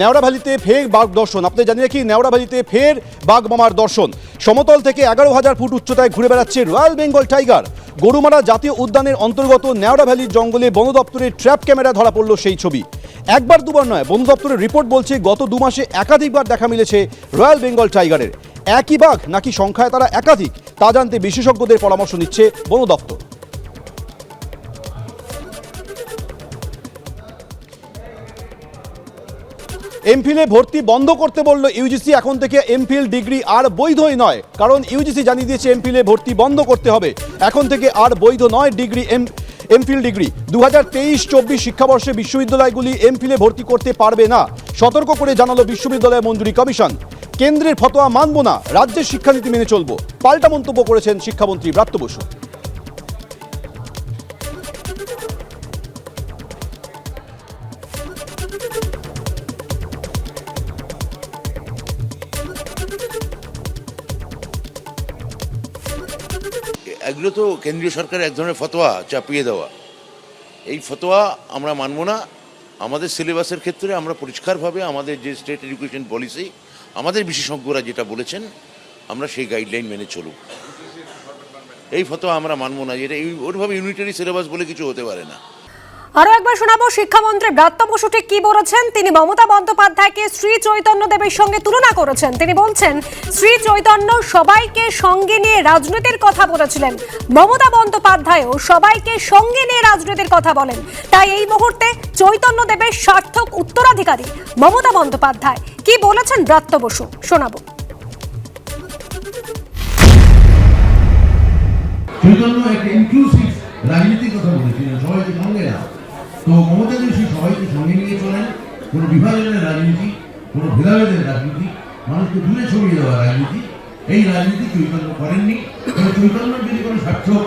নেওড়াভালিতে ফের বাঘ দর্শন। আপনি জানি রাখি নেওড়াভালিতে ফের বাঘ মামার দর্শন। সমতল থেকে এগারো হাজার ফুট উচ্চতায় ঘুরে বেড়াচ্ছে রয়্যাল বেঙ্গল টাইগার। গরুমারা জাতীয় উদ্যানের অন্তর্গত নেওড়াভ্যালির জঙ্গলে বন দপ্তরের ট্র্যাপ ক্যামেরা ধরা পড়ল সেই ছবি। একবার দুবার নয়, বন দপ্তরের রিপোর্ট বলছে গত দু মাসে একাধিকবার দেখা মিলেছে রয়্যাল বেঙ্গল টাইগারের। একই বাঘ নাকি সংখ্যায় তারা একাধিক, তা জানতে বিশেষজ্ঞদের পরামর্শ নিচ্ছে বন দপ্তর। এমফিলে ভর্তি বন্ধ করতে বলল ইউজিসি, এখন থেকে এমফিল ডিগ্রি আর বৈধই নয়। কারণ ইউজিসি জানিয়ে দিয়েছে এমফিলে ভর্তি বন্ধ করতে হবে। এখন থেকে আর বৈধ নয় ডিগ্রি এম, এমফিল ডিগ্রি। দু হাজার তেইশ চব্বিশ শিক্ষাবর্ষে বিশ্ববিদ্যালয়গুলি এমফিলে ভর্তি করতে পারবে না। সতর্ক করে জানালো বিশ্ববিদ্যালয় মঞ্জুরি কমিশন। কেন্দ্রের ফতোয়া মানব না, রাজ্যের শিক্ষানীতি মেনে চলবো। পাল্টা মন্তব্য করেছেন শিক্ষামন্ত্রী ব্রাত্য বসু। এগুলো তো কেন্দ্রীয় সরকার এক ধরনের ফতোয়া চাপিয়ে দেওয়া। এই ফতোয়া আমরা মানব না। আমাদের সিলেবাসের ক্ষেত্রে আমরা পরিষ্কারভাবে আমাদের যে স্টেট এডুকেশন পলিসি, আমাদের বিশেষজ্ঞরা যেটা বলেছেন, আমরা সেই গাইডলাইন মেনে চলুক। এই ফতোয়া আমরা মানব না। যেটা ওইভাবে ইউনিটারি সিলেবাস বলে কিছু হতে পারে না। আরও একবার শোনাবো, শিক্ষামন্ত্রী ব্রাত্য বসু ঠিক কি বলেছেন? তিনি মমতা বন্দ্যোপাধ্যায়কে শ্রী চৈতন্য দেবের সঙ্গে তুলনা করেছেন। তিনি বলছেন, শ্রী চৈতন্য সবাইকে সঙ্গে নিয়ে রাজনীতির কথা বলেছিলেন। মমতা বন্দ্যোপাধ্যায়ও সবাইকে সঙ্গে নিয়ে রাজনীতির কথা বলেন। তাই এই মুহূর্তে চৈতন্য দেবের সার্থক উত্তরাধিকারী মমতা বন্দ্যোপাধ্যায়। কি বলেছেন ব্রাত্য বসু? শোনাবো। রাজনীতির কথা বলেছিলেন। না তো মমতা যোশী সবাইকে সঙ্গে নিয়ে চলেন। কোনো বিভাজনের রাজনীতি, কোনো ভেদাভেদের রাজনীতি, মানুষকে দূরে ছড়িয়ে দেওয়া রাজনীতি। এই রাজনীতি চৈতন্য করেননি। চৈতন্যর যদি কোনো সার্থক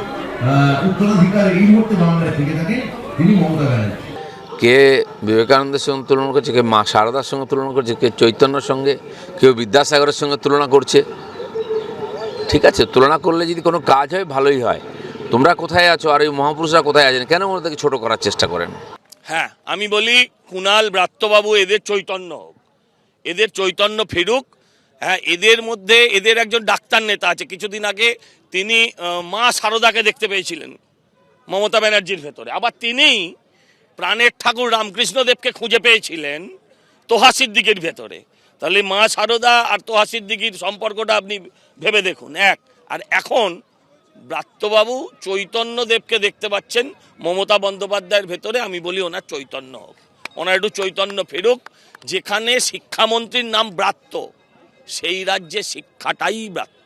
উত্তরাধিকার এই মুহূর্তে বাংলায় থেকে থাকে তিনি মমতা ব্যানার্জি। কে বিবেকানন্দের সঙ্গে তুলনা করছে, কে মা শারদার সঙ্গে তুলনা করছে, কে চৈতন্যর সঙ্গে, কেউ বিদ্যাসাগরের সঙ্গে তুলনা করছে। ঠিক আছে, তুলনা করলে যদি কোনো কাজ হয়, ভালোই হয়। তোমরা কোথায় আছো আর ওই মহাপুরুষরা কোথায় আছেন? কেন ওনাদেরকে ছোট করার চেষ্টা করেন? হ্যাঁ আমি বলি কুণাল ব্রাত্যবাবু এদের চৈতন্য। হোক এদের চৈতন্য ফেরুক হ্যাঁ এদের মধ্যে এদের একজন ডাক্তার নেতা আছে। কিছুদিন আগে তিনি মা সারদাকে দেখতে পেয়েছিলেন মমতা ব্যানার্জির ভেতরে। আবার তিনি প্রাণের ঠাকুর রামকৃষ্ণদেবকে খুঁজে পেয়েছিলেন তোহা সিদ্দিকের ভেতরে। তাহলে মা সারদা আর তোহা সিদ্দিকির সম্পর্কটা আপনি ভেবে দেখুন। এক, আর এখন ব্রাত্যবাবু চৈতন্যদেবকে দেখতে পাচ্ছেন। মমতা বন্দ্যোপাধ্যায়ের ভেতরে আমি বলি ওনার চৈতন্য হোক। ওনার একটু চৈতন্য ফেরুক, যেখানে শিক্ষামন্ত্রীর নাম ব্রাত্য। সেই রাজ্যে শিক্ষাটাই ব্রাত্য।